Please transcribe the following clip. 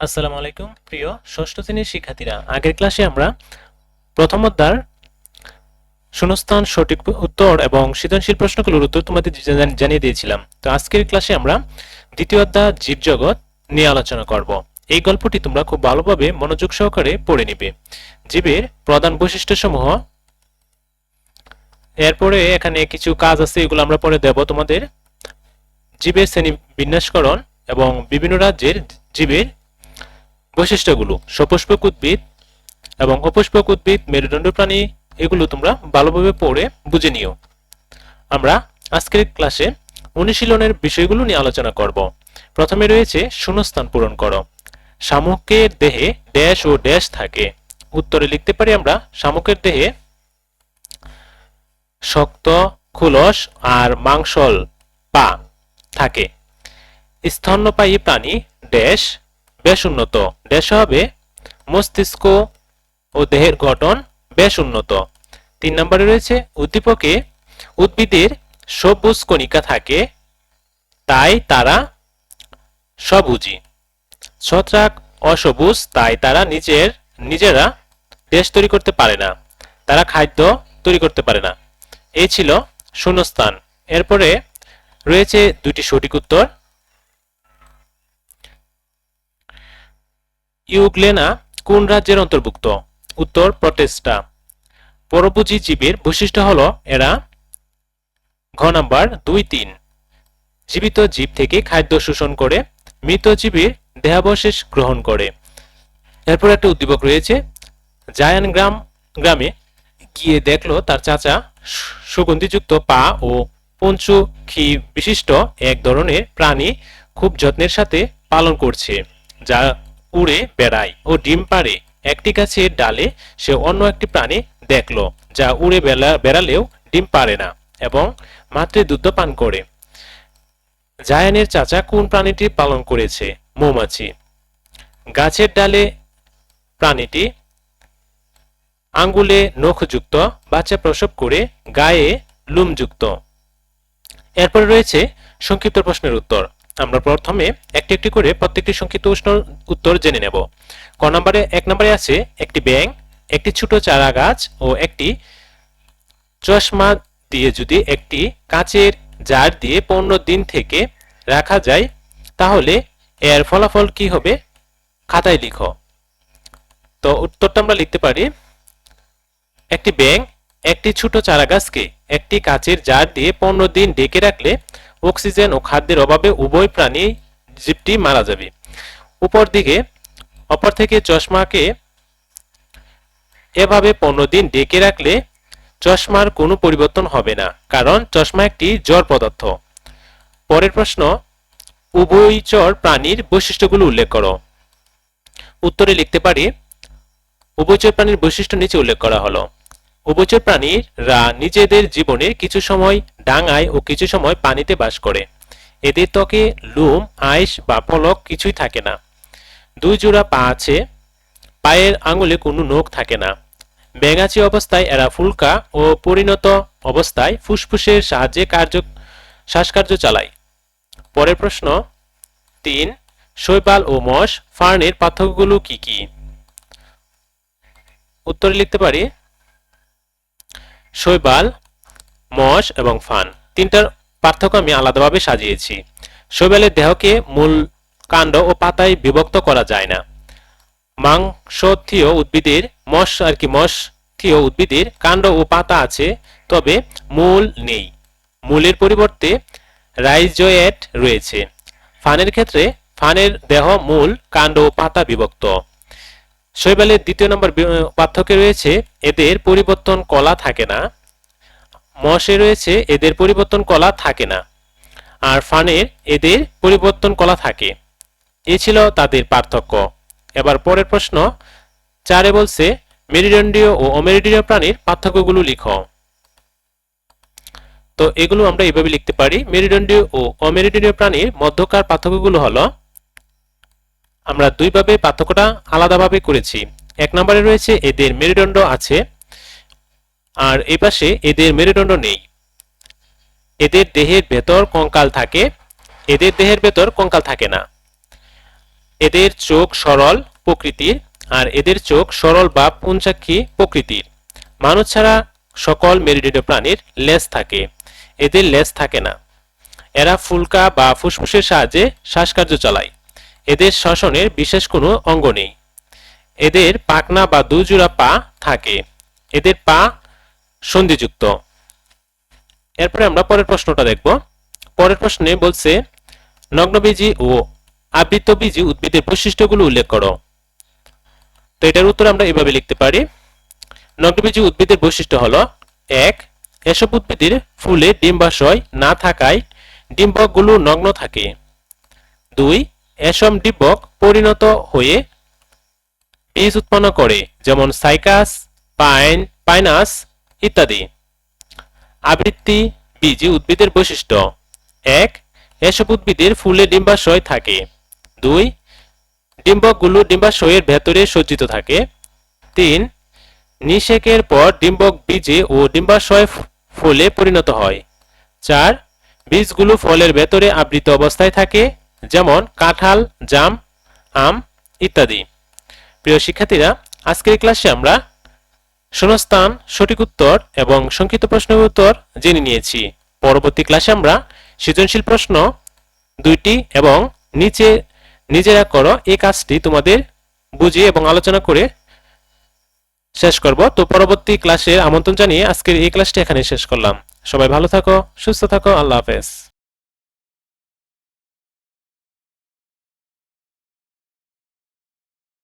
আসসালামু আলাইকুম, প্রিয় ষষ্ঠ শ্রেণির শিক্ষার্থীরা। আগের ক্লাসে আমরা প্রথম অধ্যার শূন্যস্থান, সঠিক উত্তর এবং সৃজনশীল প্রশ্নগুলোর উত্তর তোমাদের জানিয়ে দিয়েছিলাম। তো আজকের ক্লাসে আমরা দ্বিতীয় অধ্যায় জীবজগৎ নিয়ে আলোচনা করব। এই গল্পটি তোমরা খুব ভালোভাবে মনোযোগ সহকারে পড়ে নিবে। জীবের প্রধান বৈশিষ্ট্যসমূহ। এরপরে এখানে কিছু কাজ আছে, এগুলো আমরা পরে দেব তোমাদের। জীবের শ্রেণি বিন্যাসকরণ এবং বিভিন্ন রাজ্যের জীবের বৈশিষ্ট্যগুলো সপুষ্পক উদ্ভিদ এবং অপুষ্পক উদ্ভিদ, মেরুদণ্ড প্রাণী, এগুলো তোমরা ভালোভাবে পড়ে বুঝে নিও। আমরা আজকের ক্লাসে অনুশীলনের বিষয়গুলো নিয়ে আলোচনা করব। প্রথমে রয়েছে শূন্যস্থান পূরণ করো। শামুকের দেহে ড্যাশ ও ড্যাশ থাকে। উত্তরে লিখতে পারি আমরা শামুকের দেহে শক্ত, খুলস আর মাংসল পা থাকে। স্তন্যপায়ী প্রাণী ড্যাশ বেশ উন্নত। ড্যাশ হবে মস্তিষ্ক ও দেহের গঠন বেশ উন্নত। তিন নম্বরে রয়েছে, উদ্দীপকে উদ্ভিদের সবুজ কণিকা থাকে, তাই তারা সবুজি ছত্রাক অসবুজ, তাই তারা নিজের, নিজেরা দেশ তৈরি করতে পারে না। তারা খাদ্য তৈরি করতে পারে না। এই ছিল শূন্যস্থান। এরপরে রয়েছে দুটি সঠিক উত্তর। ইউগ্লেনা কোন রাজ্যের অন্তর্ভুক্ত? উত্তর, প্রটেস্টা। পরভোজী জীবের বৈশিষ্ট্য হলো এরা ঘ নাম্বার দুই তিন। জীবিত জীব থেকে খাদ্য শোষণ করে, মৃত জীবের দেহাবশেষ গ্রহণ করে। এরপর একটা উদ্দীপক রয়েছে, জায়ান গ্রাম, গ্রামে গিয়ে দেখল তার চাচা সুগন্ধিযুক্ত পা ও পঞ্চু খি বিশিষ্ট এক ধরনের প্রাণী খুব যত্নের সাথে পালন করছে, যা উড়ে বেড়ায় ও ডিম পাড়ে। একটি গাছের ডালে সে অন্য একটি প্রাণী দেখল, যা উড়ে বেড়ালেও ডিম পারে না এবং মাতৃ দুধ পান করে। জায়ানের চাচা কোন প্রাণীটি পালন করেছে? মৌমাছি। গাছের ডালে প্রাণীটি আঙ্গুলে নখযুক্ত, বাচ্চা প্রসব করে গায়ে লুমযুক্ত। এরপরে রয়েছে সংক্ষিপ্ত প্রশ্নের উত্তর। আমরা প্রথমে একটি একটি করে প্রত্যেকটি সংক্ষিপ্ত প্রশ্নের উত্তর জেনে নেব। ক নম্বরে, এক নম্বরে আছে একটি ব্যাং একটি ছোট চারা গাছ ও একটি চশমা দিয়ে যদি একটি কাঁচের জার দিয়ে পনেরো দিন থেকে রাখা যায়, তাহলে এর ফলাফল কি হবে? খাতায় লিখো। তো উত্তরটা আমরা লিখতে পারি, একটি ব্যাং একটি ছোট চারাগাছকে একটি কাঁচের জার দিয়ে পনেরো দিন ডেকে রাখলে অক্সিজেন ও খাদ্যের অভাবে উভয় প্রাণী জীবটি মারা যাবে। উপর দিকে অপর থেকে চশমাকে এভাবে পনেরো দিন ডেকে রাখলে চশমার কোনো পরিবর্তন হবে না, কারণ চশমা একটি জড় পদার্থ। পরের প্রশ্ন উভয়চর প্রাণীর বৈশিষ্ট্যগুলো উল্লেখ করো। উত্তরে লিখতে পারি উভয়চর প্রাণীর বৈশিষ্ট্য নিচে উল্লেখ করা হলো। উভয়চর প্রাণীরা নিজেদের জীবনের কিছু সময় ডাঙায় ও কিছু সময় পানিতে বাস করে। এদের ত্বকে লোম আইস বা পলক কিছুই থাকে না। দুই জোড়া পা আছে, পায়ের আঙুলে কোনো নখ থাকে না। ব্যাঙাচি অবস্থায় এরা ফুলকা ও পরিণত অবস্থায় ফুসফুসের সাহায্যে কার্য, শ্বাসকার্য চালায়। পরের প্রশ্ন, তিন, শৈবাল ও মশ ফার্নের পার্থক্যগুলো কি কি? উত্তরে লিখতে পারি শৈবাল, মশ এবং ফান। তিনটার পার্থক্য আমি আলাদাভাবে সাজিয়েছি। শৈবালের দেহকে মূল কাণ্ড ও পাতায় বিভক্ত করা যায় না। মাংসথীয় উদ্ভিদের মশ আর কি মশথীয় উদ্ভিদের কাণ্ড ও পাতা আছে, তবে মূল নেই। মূলের পরিবর্তে রাইজোয়েট রয়েছে। ফানের ক্ষেত্রে ফানের দেহ মূল কাণ্ড ও পাতা বিভক্ত। শৈবালের দ্বিতীয় নম্বর পার্থক্য রয়েছে, এদের পরিবর্তন কলা থাকে না। মশে রয়েছে, এদের পরিবর্তন কলা থাকে না। আর ফানের, এদের পরিবর্তন কলা থাকে। এ ছিল তাদের পার্থক্য। এবার পরের প্রশ্ন, চারে বলছে, মেরুদণ্ডীয় ও অমেরুদণ্ডীয় প্রাণীর পার্থক্যগুলো লিখো। তো এগুলো আমরা এইভাবে লিখতে পারি, মেরুদণ্ডীয় ও অমেরুদণ্ডীয় প্রাণীর মধ্যকার পার্থক্যগুলো হলো আমরা দুইভাবে পার্থক্যটা আলাদাভাবে করেছি। এক নম্বরে রয়েছে এদের মেরুদণ্ড আছে, আর এই পাশে এদের মেরুদণ্ড নেই। এদের দেহের ভেতর কঙ্কাল থাকে, এদের দেহের ভেতর কঙ্কাল থাকে না। এদের চোখ সরল প্রকৃতির, আর এদের চোখ সরল বা পুঞ্চাক্ষী প্রকৃতির। মানুষ ছাড়া সকল মেরুদণ্ড প্রাণীর লেজ থাকে, এদের লেজ থাকে না। এরা ফুলকা বা ফুসফুসের সাহায্যে শ্বাসকার্য চালায়। এদের শ্বসনের বিশেষ কোনো অঙ্গ নেই। এদের পাখনা বা দুজোড়া পা থাকে। এদের পা সন্ধিযুক্ত। এরপরে আমরা পরের প্রশ্নটা দেখব। পরের প্রশ্নে বলছে, নগ্নবীজি ও আবৃতবীজি উদ্ভিদের বৈশিষ্ট্যগুলো উল্লেখ করো। তো এটার উত্তর আমরা এভাবে লিখতে পারি। নগ্নবীজি উদ্ভিদের বৈশিষ্ট্য হলো, এক, এসব উদ্ভিদের ফুলে ডিম্বাশয় না থাকায় ডিম্বকগুলো নগ্ন থাকে। দুই এসব ডিম্বক পরিণত হয়ে বীজ উৎপন্ন করে, যেমন সাইকাস, পাইন, পাইনাস ইত্যাদি। আবৃত্তি বীজি উদ্ভিদের বৈশিষ্ট্য। এক, এসব উদ্ভিদের ফুলে ডিম্বাশয় থাকে। দুই, ডিম্বকগুলো ডিম্বাশয়ের ভেতরে সজ্জিত থাকে। তিন, নিষেকের পর ডিম্বক বীজে ও ডিম্বাশয় ফলে পরিণত হয়। চার, বীজগুলো ফলের ভেতরে আবৃত অবস্থায় থাকে। যেমন কাঁঠাল, জাম, আম ইত্যাদি। প্রিয় শিক্ষার্থীরা, আজকের ক্লাসে আমরা শূন্যস্থান, সঠিক উত্তর এবং সংক্ষিপ্ত প্রশ্নের উত্তর জেনে নিয়েছি। পরবর্তী ক্লাসে আমরা সৃজনশীল প্রশ্ন দুইটি এবং নিচে নিজেরা করো এই কাজটি তোমাদের বুঝিয়ে এবং আলোচনা করে শেষ করব। তো পরবর্তী ক্লাসে আমন্ত্রণ জানিয়ে আজকের এই ক্লাসটি এখানে শেষ করলাম। সবাই ভালো থাকো, সুস্থ থাকো, আল্লাহ হাফেজ।